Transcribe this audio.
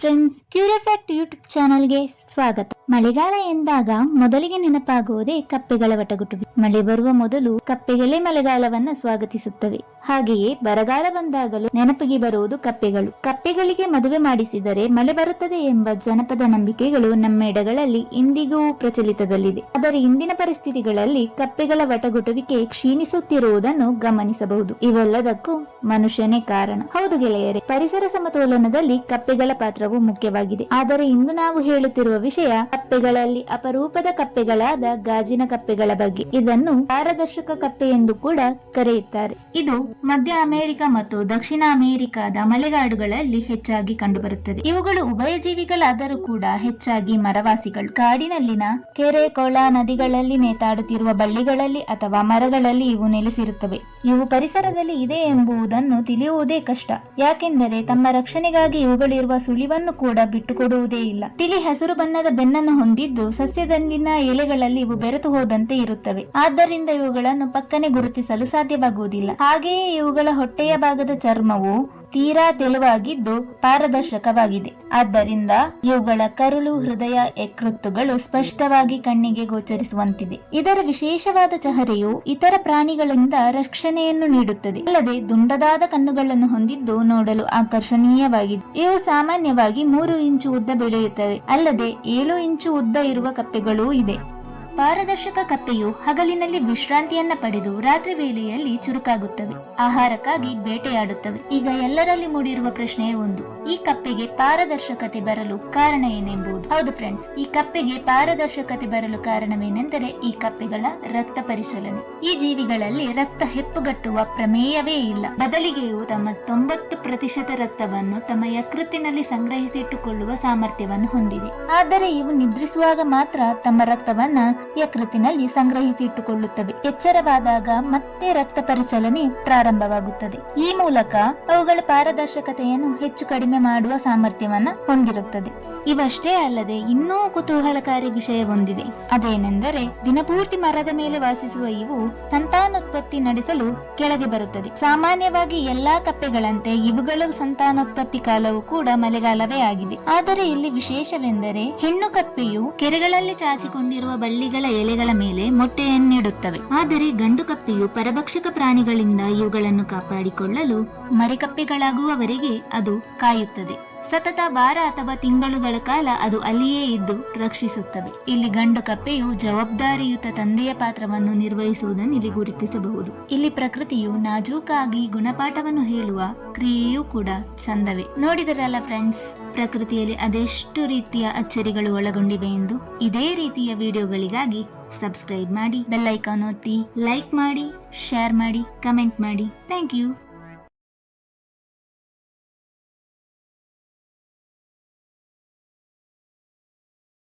friends ಕ್ಯೂರಿಫ್ಯಾಕ್ಟ್ YouTube ಚಾನಲ್ಗೆ ಸ್ವಾಗತ. ಮಳೆಗಾಲ ಎಂದಾಗ ಮೊದಲಿಗೆ ನೆನಪಾಗುವುದೇ ಕಪ್ಪೆಗಳ ವಟಗುಟುಬಿ ಮಳೆ ಬರುವ ಮೊದಲು ಕಪ್ಪೆಗಳೇ ಮಳೆಗಾಲವನ್ನ ಸ್ವಾಗತಿಸುತ್ತವೆ. ಹಾಗೆಯೇ ಬರಗಾಲ ಬಂದಾಗಲೂ ನೆನಪಿಗೆ ಬರುವುದು ಕಪ್ಪೆಗಳು. ಕಪ್ಪೆಗಳಿಗೆ ಮದುವೆ ಮಾಡಿಸಿದರೆ ಮಳೆ ಬರುತ್ತದೆ ಎಂಬ ಜನಪದ ನಂಬಿಕೆಗಳು ನಮ್ಮ ಎಡಗಳಲ್ಲಿ ಇಂದಿಗೂ ಪ್ರಚಲಿತದಲ್ಲಿದೆ. ಆದರೆ ಇಂದಿನ ಪರಿಸ್ಥಿತಿಗಳಲ್ಲಿ ಕಪ್ಪೆಗಳ ವಟಗುಟುವಿಕೆ ಕ್ಷೀಣಿಸುತ್ತಿರುವುದನ್ನು ಗಮನಿಸಬಹುದು. ಇವೆಲ್ಲದಕ್ಕೂ ಮನುಷ್ಯನೇ ಕಾರಣ. ಹೌದು ಗೆಳೆಯರೆ, ಪರಿಸರ ಸಮತೋಲನದಲ್ಲಿ ಕಪ್ಪೆಗಳ ಪಾತ್ರವು ಮುಖ್ಯವಾಗಿದೆ ಆದರೆ ಇಂದು ನಾವು ಹೇಳುತ್ತಿರುವ ವಿಷಯ ಕಪ್ಪೆಗಳಲ್ಲಿ ಅಪರೂಪದ ಕಪ್ಪೆಗಳಾದ ಗಾಜಿನ ಕಪ್ಪೆಗಳ ಬಗ್ಗೆ. ಇದನ್ನು ಪಾರದರ್ಶಕ ಕಪ್ಪೆ ಎಂದು ಕೂಡ ಕರೆಯುತ್ತಾರೆ. ಇದು ಮಧ್ಯ ಅಮೆರಿಕ ಮತ್ತು ದಕ್ಷಿಣ ಅಮೆರಿಕದ ಮಳೆಗಾಡುಗಳಲ್ಲಿ ಹೆಚ್ಚಾಗಿ ಕಂಡುಬರುತ್ತದೆ. ಇವುಗಳು ಉಭಯಜೀವಿಗಳಾದರೂ ಕೂಡ ಹೆಚ್ಚಾಗಿ ಮರವಾಸಿಗಳು. ಕಾಡಿನಲ್ಲಿನ ಕೆರೆ, ಕೊಳ ನದಿಗಳಲ್ಲಿ ನೇತಾಡುತ್ತಿರುವ ಬಳ್ಳಿಗಳಲ್ಲಿ ಅಥವಾ ಮರಗಳಲ್ಲಿ ಇವು ನೆಲೆಸಿರುತ್ತವೆ. ಇವು ಪರಿಸರದಲ್ಲಿ ಇದೆ ಎಂಬುದನ್ನು ತಿಳಿಯುವುದೇ ಕಷ್ಟ. ಯಾಕೆಂದರೆ ತಮ್ಮ ರಕ್ಷಣೆಗಾಗಿ ಇವುಗಳಿರುವ ಸುಳಿವನ್ನು ಕೂಡ ಬಿಟ್ಟುಕೊಡುವುದೇ ಇಲ್ಲ. ತಿಳಿ ಹಸಿರು ಬಣ್ಣದ ಬೆನ್ನನ್ನು ಹೊಂದಿದ್ದು ಸಸ್ಯದಲ್ಲಿನ ಎಲೆಗಳಲ್ಲಿ ಇವು ಬೆರೆತು ಹೋದಂತೆ ಇರುತ್ತವೆ. ಆದ್ದರಿಂದ ಇವುಗಳನ್ನು ಪಕ್ಕನೆ ಗುರುತಿಸಲು ಸಾಧ್ಯವಾಗುವುದಿಲ್ಲ. ಹಾಗೆಯೇ ಇವುಗಳ ಹೊಟ್ಟೆಯ ಭಾಗದ ಚರ್ಮವು ತೀರಾ ತೆಳುವಾಗಿದ್ದು ಪಾರದರ್ಶಕವಾಗಿದೆ. ಆದ್ದರಿಂದ ಇವುಗಳ ಕರುಳು ಹೃದಯ ಯಕೃತ್ತುಗಳು ಸ್ಪಷ್ಟವಾಗಿ ಕಣ್ಣಿಗೆ ಗೋಚರಿಸುವಂತಿದೆ. ಇದರ ವಿಶೇಷವಾದ ಚಹರೆಯು ಇತರ ಪ್ರಾಣಿಗಳಿಂದ ರಕ್ಷಣೆಯನ್ನು ನೀಡುತ್ತದೆ. ಅಲ್ಲದೆ ದುಂಡದಾದ ಕಣ್ಣುಗಳನ್ನು ಹೊಂದಿದ್ದು ನೋಡಲು ಆಕರ್ಷಣೀಯವಾಗಿದೆ. ಇವು ಸಾಮಾನ್ಯವಾಗಿ ಮೂರು ಇಂಚು ಉದ್ದ ಬೆಳೆಯುತ್ತವೆ. ಅಲ್ಲದೆ ಏಳು ಇಂಚು ಉದ್ದ ಇರುವ ಕಪ್ಪೆಗಳೂ ಇದೆ. ಪಾರದರ್ಶಕ ಕಪ್ಪೆಯು ಹಗಲಿನಲ್ಲಿ ವಿಶ್ರಾಂತಿಯನ್ನ ಪಡೆದು ರಾತ್ರಿ ವೇಳೆಯಲ್ಲಿ ಚುರುಕಾಗುತ್ತವೆ. ಆಹಾರಕ್ಕಾಗಿ ಬೇಟೆಯಾಡುತ್ತವೆ. ಈಗ ಎಲ್ಲರಲ್ಲಿ ಮೂಡಿರುವ ಪ್ರಶ್ನೆ ಒಂದು. ಈ ಕಪ್ಪೆಗೆ ಪಾರದರ್ಶಕತೆ ಬರಲು ಕಾರಣ ಏನೆಂಬುದು. ಹೌದು ಫ್ರೆಂಡ್ಸ್ ಈ ಕಪ್ಪೆಗೆ ಪಾರದರ್ಶಕತೆ ಬರಲು ಕಾರಣವೇನೆಂದರೆ ಈ ಕಪ್ಪೆಗಳ ರಕ್ತ ಪರಿಶೀಲನೆ ಈ ಜೀವಿಗಳಲ್ಲಿ ರಕ್ತ ಹೆಪ್ಪುಗಟ್ಟುವ ಪ್ರಮೇಯವೇ ಇಲ್ಲ. ಬದಲಿಗೆ ತಮ್ಮ ತೊಂಬತ್ತು ಪ್ರತಿಶತ ರಕ್ತವನ್ನು ತಮ್ಮ ಯಕೃತ್ತಿನಲ್ಲಿ ಸಂಗ್ರಹಿಸಿಟ್ಟುಕೊಳ್ಳುವ ಸಾಮರ್ಥ್ಯವನ್ನು ಹೊಂದಿದೆ. ಆದರೆ ಇವು ನಿದ್ರಿಸುವಾಗ ಮಾತ್ರ ತಮ್ಮ ರಕ್ತವನ್ನ ಯಕೃತ್ತಿನಲ್ಲಿ ಸಂಗ್ರಹಿಸಿಟ್ಟುಕೊಳ್ಳುತ್ತವೆ. ಎಚ್ಚರವಾದಾಗ ಮತ್ತೆ ರಕ್ತ ಪರಿಚಲನೆ ಪ್ರಾರಂಭವಾಗುತ್ತದೆ. ಈ ಮೂಲಕ ಅವುಗಳ ಪಾರದರ್ಶಕತೆಯನ್ನು ಹೆಚ್ಚು ಕಡಿಮೆ ಮಾಡುವ ಸಾಮರ್ಥ್ಯವನ್ನ ಹೊಂದಿರುತ್ತದೆ. ಇವಷ್ಟೇ ಅಲ್ಲದೆ ಇನ್ನೂ ಕುತೂಹಲಕಾರಿ ವಿಷಯವೊಂದಿದೆ ಅದೇನೆಂದರೆ ದಿನಪೂರ್ತಿ ಮರದ ಮೇಲೆ ವಾಸಿಸುವ ಇವು ಸಂತಾನೋತ್ಪತ್ತಿ ನಡೆಸಲು ಕೆಳಗೆ ಬರುತ್ತದೆ. ಸಾಮಾನ್ಯವಾಗಿ ಎಲ್ಲಾ ಕಪ್ಪೆಗಳಂತೆ ಇವುಗಳ ಸಂತಾನೋತ್ಪತ್ತಿ ಕಾಲವು ಕೂಡ ಮಳೆಗಾಲವೇ ಆಗಿದೆ. ಆದರೆ ಇಲ್ಲಿ ವಿಶೇಷವೆಂದರೆ ಹೆಣ್ಣು ಕಪ್ಪೆಯು ಕೆರೆಗಳಲ್ಲಿ ಚಾಚಿಕೊಂಡಿರುವ ಬಳ್ಳಿಗಳ ಎಲೆಗಳ ಮೇಲೆ ಮೊಟ್ಟೆಯನ್ನಿಡುತ್ತವೆ ಆದರೆ ಗಂಡು ಕಪ್ಪೆಯು ಪರಭಕ್ಷಕ ಪ್ರಾಣಿಗಳಿಂದ ಇವುಗಳನ್ನು ಕಾಪಾಡಿಕೊಳ್ಳಲು ಮರಿಕಪ್ಪೆಗಳಾಗುವವರೆಗೆ ಅದು ಕಾಯುತ್ತದೆ. ಸತತ ವಾರ ಅಥವಾ ತಿಂಗಳುಗಳ ಕಾಲ ಅದು ಅಲ್ಲಿಯೇ ಇದ್ದು ರಕ್ಷಿಸುತ್ತವೆ ಇಲ್ಲಿ ಗಂಡು ಕಪ್ಪೆಯು ಜವಾಬ್ದಾರಿಯುತ ತಂದೆಯ ಪಾತ್ರವನ್ನು ನಿರ್ವಹಿಸುವುದನ್ನು ಇಲ್ಲಿ ಗುರುತಿಸಬಹುದು. ಇಲ್ಲಿ ಪ್ರಕೃತಿಯು ನಾಜೂಕಾಗಿ ಗುಣಪಾಠವನ್ನು ಹೇಳುವ ಕ್ರಿಯೆಯೂ ಕೂಡ ಚಂದವೇ. ನೋಡಿದರಲ್ಲ ಫ್ರೆಂಡ್ಸ್, ಪ್ರಕೃತಿಯಲ್ಲಿ ಅದೆಷ್ಟು ರೀತಿಯ ಅಚ್ಚರಿಗಳು ಒಳಗೊಂಡಿವೆ ಎಂದು? ಇದೇ ರೀತಿಯ ವಿಡಿಯೋಗಳಿಗಾಗಿ ಸಬ್ಸ್ಕ್ರೈಬ್ ಮಾಡಿ ಬೆಲ್ಲೈಕಾನ್ ಒತ್ತಿ, ಲೈಕ್ ಮಾಡಿ, ಶೇರ್ ಮಾಡಿ, ಕಮೆಂಟ್ ಮಾಡಿ. Thank you.